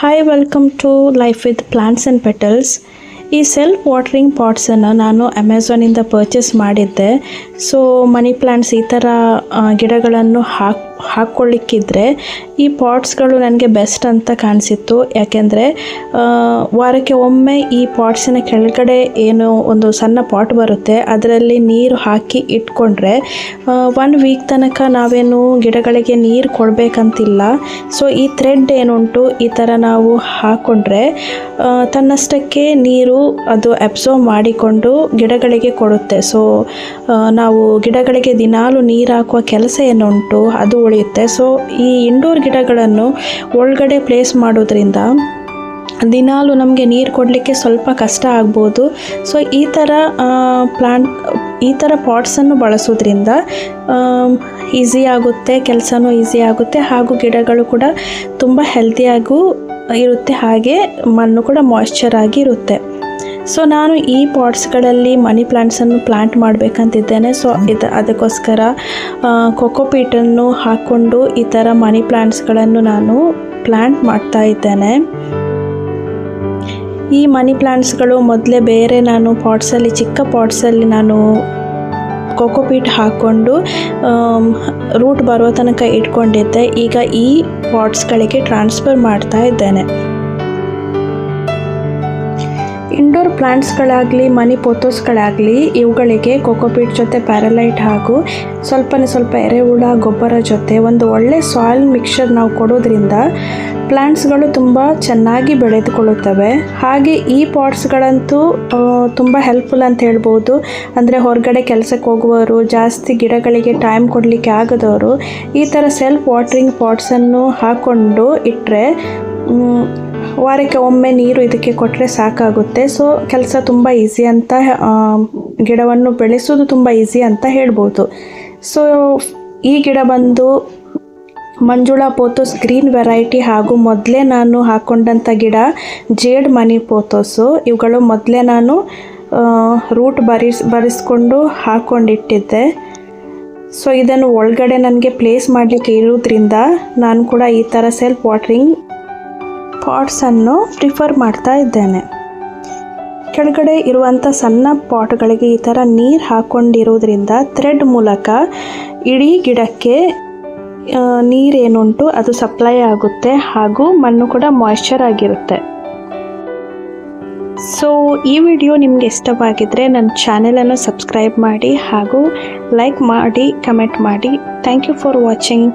Hi, welcome to Life with Plants and Petals. ಈ self watering ಪಾಟ್ಸನ್ನು ನಾನು ಅಮೆಝಾನಿಂದ ಪರ್ಚೇಸ್ ಮಾಡಿದ್ದೆ. ಸೊ ಮನಿ ಪ್ಲ್ಯಾಂಟ್ಸ್ ಈ ಥರ ಗಿಡಗಳನ್ನು ಹಾಕ್, ಹಾಕ್ಕೊಳ್ಳಿಕ್ಕಿದ್ರೆ ಈ ಪಾಟ್ಸ್ಗಳು ನನಗೆ ಬೆಸ್ಟ್ ಅಂತ ಕಾಣಿಸಿತ್ತು. ಯಾಕೆಂದರೆ ವಾರಕ್ಕೆ ಒಮ್ಮೆ ಈ ಪಾಟ್ಸಿನ ಕೆಳಗಡೆ ಏನು ಒಂದು ಸಣ್ಣ ಪಾಟ್ ಬರುತ್ತೆ. ಅದರಲ್ಲಿ ನೀರು ಹಾಕಿ ಇಟ್ಕೊಂಡ್ರೆ ಒನ್ ವೀಕ್ ತನಕ ನಾವೇನು ಗಿಡಗಳಿಗೆ ನೀರು ಕೊಡಬೇಕಂತಿಲ್ಲ. ಸೊ ಈ ಥ್ರೆಡ್ ಏನುಂಟು, ಈ ಥರ ನಾವು ಹಾಕ್ಕೊಂಡ್ರೆ ತನ್ನಷ್ಟಕ್ಕೆ ನೀರು ಅದು ಅಬ್ಸರ್ವ್ ಮಾಡಿಕೊಂಡು ಗಿಡಗಳಿಗೆ ಕೊಡುತ್ತೆ. ಸೊ ನಾವು ಗಿಡಗಳಿಗೆ ದಿನಾಲು ನೀರು ಹಾಕುವ ಕೆಲಸ ಏನುಂಟು, ಅದು ಉಳಿಯುತ್ತೆ. ಸೊ ಈ ಇಂಡೋರ್ ಗಿಡಗಳನ್ನು ಒಳಗಡೆ ಪ್ಲೇಸ್ ಮಾಡೋದ್ರಿಂದ ದಿನಾಲು ನಮಗೆ ನೀರು ಕೊಡಲಿಕ್ಕೆ ಸ್ವಲ್ಪ ಕಷ್ಟ ಆಗ್ಬೋದು. ಸೊ ಈ ಥರ ಪ್ಲಾಂಟ್ ಈ ಥರ ಪಾಟ್ಸನ್ನು ಬಳಸೋದ್ರಿಂದ ಈಸಿ ಆಗುತ್ತೆ, ಕೆಲಸನೂ ಈಸಿ ಆಗುತ್ತೆ, ಹಾಗೂ ಗಿಡಗಳು ಕೂಡ ತುಂಬ ಹೆಲ್ತಿಯಾಗೂ ಇರುತ್ತೆ. ಹಾಗೆ ಮಣ್ಣು ಕೂಡ ಮಾಯ್ಶ್ಚರ್ ಆಗಿ ಇರುತ್ತೆ. ಸೊ ನಾನು ಈ ಪಾಟ್ಸ್ಗಳಲ್ಲಿ ಮನಿ ಪ್ಲಾಂಟ್ಸನ್ನು ಪ್ಲಾಂಟ್ ಮಾಡಬೇಕಂತಿದ್ದೇನೆ. ಸೊ ಇದು, ಅದಕ್ಕೋಸ್ಕರ ಕೊಕೋಪೀಟನ್ನು ಹಾಕ್ಕೊಂಡು ಈ ಥರ ಮನಿ ಪ್ಲಾಂಟ್ಸ್ಗಳನ್ನು ನಾನು ಪ್ಲಾಂಟ್ ಮಾಡ್ತಾ ಇದ್ದೇನೆ. ಈ ಮನಿ ಪ್ಲಾಂಟ್ಸ್ಗಳು ಮೊದಲೇ ಬೇರೆ ನಾನು ಪಾಟ್ಸಲ್ಲಿ ಚಿಕ್ಕ ಪಾಟ್ಸಲ್ಲಿ ನಾನು ಕೋಕೋಪೀಟ್ ಹಾಕ್ಕೊಂಡು ರೂಟ್ ಬರೋ ತನಕ ಇಟ್ಕೊಂಡಿದ್ದೆ. ಈಗ ಈ ಪಾಟ್ಸ್ಗಳಿಗೆ ಟ್ರಾನ್ಸ್ಫರ್ ಮಾಡ್ತಾ ಇದ್ದೇನೆ. ಇಂಡೋರ್ ಪ್ಲಾಂಟ್ಸ್ಗಳಾಗಲಿ ಮನಿ ಪೊತೋಸ್ಗಳಾಗಲಿ ಇವುಗಳಿಗೆ ಕೊಕೋಪೀಟ್ ಜೊತೆ ಪ್ಯಾರಲೈಟ್ ಹಾಗೂ ಸ್ವಲ್ಪನೇ ಸ್ವಲ್ಪ ಎರೆಹುಳ, ಗೊಬ್ಬರ ಜೊತೆ ಒಂದು ಒಳ್ಳೆ ಸಾಯಿಲ್ ಮಿಕ್ಸರ್ ನಾವು ಕೊಡೋದ್ರಿಂದ ಪ್ಲಾಂಟ್ಸ್ಗಳು ತುಂಬ ಚೆನ್ನಾಗಿ ಬೆಳೆದುಕೊಳ್ಳುತ್ತವೆ. ಹಾಗೆ ಈ ಪಾಟ್ಸ್ಗಳಂತೂ ತುಂಬ ಹೆಲ್ಪ್ಫುಲ್ ಅಂತ ಹೇಳ್ಬೋದು. ಅಂದರೆ ಹೊರಗಡೆ ಕೆಲಸಕ್ಕೆ ಹೋಗುವವರು, ಜಾಸ್ತಿ ಗಿಡಗಳಿಗೆ ಟೈಮ್ ಕೊಡಲಿಕ್ಕೆ ಆಗದವರು ಈ ಥರ ಸೆಲ್ಫ್ ವಾಟ್ರಿಂಗ್ ಪಾಟ್ಸನ್ನು ಹಾಕ್ಕೊಂಡು ಇಟ್ಟರೆ ವಾರಕ್ಕೆ ಒಮ್ಮೆ ನೀರು ಇದಕ್ಕೆ ಕೊಟ್ಟರೆ ಸಾಕಾಗುತ್ತೆ. ಸೊ ಕೆಲಸ ತುಂಬ ಈಸಿ ಅಂತ ಗಿಡವನ್ನು ಬೆಳೆಸೋದು ತುಂಬ ಈಸಿ ಅಂತ ಹೇಳ್ಬೋದು. ಸೊ ಈ ಗಿಡ ಬಂದು ಮಂಜುಳಾ ಪೋತೋಸ್ ಗ್ರೀನ್ ವೆರೈಟಿ ಹಾಗೂ ಮೊದಲೇ ನಾನು ಹಾಕ್ಕೊಂಡಂಥ ಗಿಡ ಜೇಡ್ ಮನಿ ಪೋತೋಸು. ಇವುಗಳು ಮೊದಲೇ ನಾನು ರೂಟ್ ಬರಿಸ್, ಬರೆಸ್ಕೊಂಡು ಹಾಕ್ಕೊಂಡಿಟ್ಟಿದ್ದೆ ಸೊ ಇದನ್ನು ಒಳಗಡೆ ನನಗೆ ಪ್ಲೇಸ್ ಮಾಡಲಿಕ್ಕೆ ಇರೋದ್ರಿಂದ ನಾನು ಕೂಡ ಈ ಥರ ಸೆಲ್ಫ್ ವಾಟ್ರಿಂಗ್ ಪಾಟ್ಸನ್ನು ಪ್ರಿಫರ್ ಮಾಡ್ತಾ ಇದ್ದೇನೆ. ಕೆಳಗಡೆ ಇರುವಂಥ ಸಣ್ಣ ಪಾಟ್ಗಳಿಗೆ ಈ ಥರ ನೀರು ಹಾಕ್ಕೊಂಡಿರೋದ್ರಿಂದ ಥ್ರೆಡ್ ಮೂಲಕ ಇಡೀ ಗಿಡಕ್ಕೆ ನೀರೇನುಂಟು, ಅದು ಸಪ್ಲೈ ಆಗುತ್ತೆ ಹಾಗೂ ಮಣ್ಣು ಕೂಡ ಮಾಯ್ಶ್ಚರ್ ಆಗಿರುತ್ತೆ. ಸೊ ಈ ವಿಡಿಯೋ ನಿಮಗೆ ಇಷ್ಟವಾಗಿದ್ದರೆ ನನ್ನ ಚಾನೆಲನ್ನು ಸಬ್ಸ್ಕ್ರೈಬ್ ಮಾಡಿ ಹಾಗೂ ಲೈಕ್ ಮಾಡಿ ಕಮೆಂಟ್ ಮಾಡಿ. Thank you for watching